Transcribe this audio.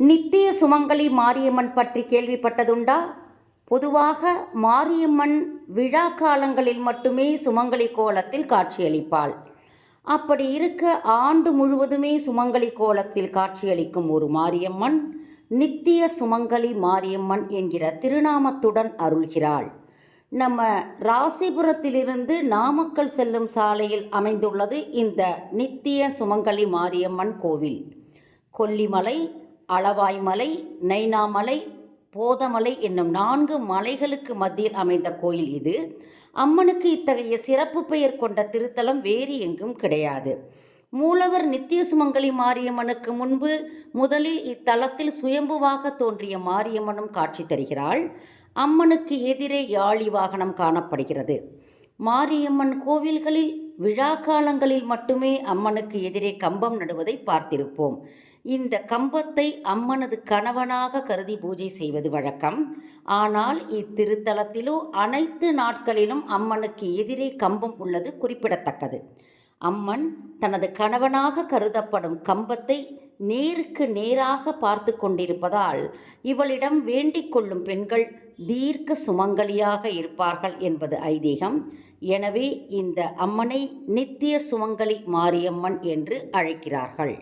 நித்திய சுமங்கலி மாரியம்மன் பற்றி கேள்விப்பட்டதுண்டா? பொதுவாக மாரியம்மன் விழா காலங்களில் மட்டுமே சுமங்கலி கோலத்தில் காட்சியளிப்பாள். அப்படி இருக்க ஆண்டு முழுவதுமே சுமங்கலி கோலத்தில் காட்சியளிக்கும் ஒரு மாரியம்மன் நித்திய சுமங்கலி மாரியம்மன் என்கிற திருநாமத்துடன் அருள்கிறாள். நம்ம ராசிபுரத்திலிருந்து நாமக்கல் செல்லும் சாலையில் அமைந்துள்ளது இந்த நித்திய சுமங்கலி மாரியம்மன் கோவில். கொல்லிமலை அளவாய்மலை நைனாமலை போதமலை என்னும் நான்கு மலைகளுக்கு மத்தியில் அமைந்த கோயில் இது. அம்மனுக்கு இத்தகைய சிறப்பு பெயர் கொண்ட திருத்தலம் வேறு எங்கும் கிடையாது. மூலவர் நித்திய சுமங்கலி மாரியம்மனுக்கு முன்பு முதலில் இத்தலத்தில் சுயம்புவாக தோன்றிய மாரியம்மனும் காட்சி தருகிறாள். அம்மனுக்கு எதிரே யாழி வாகனம் காணப்படுகிறது. மாரியம்மன் கோவில்களில் விழா காலங்களில் மட்டுமே அம்மனுக்கு எதிரே கம்பம் நடுவதை பார்த்திருப்போம். இந்த கம்பத்தை அம்மனது கணவனாக கருதி பூஜை செய்வது வழக்கம். ஆனால் இத்திருத்தலத்திலோ அனைத்து நாட்களிலும் அம்மனுக்கு எதிரே கம்பம் உள்ளது குறிப்பிடத்தக்கது. அம்மன் தனது கணவனாக கருதப்படும் கம்பத்தை நேருக்கு நேராக பார்த்து கொண்டிருப்பதால் இவளிடம் வேண்டிக் கொள்ளும் பெண்கள் தீர்க்க சுமங்கலியாக இருப்பார்கள் என்பது ஐதீகம். எனவே இந்த அம்மனை நித்திய சுமங்கலி மாரியம்மன் என்று அழைக்கிறார்கள்.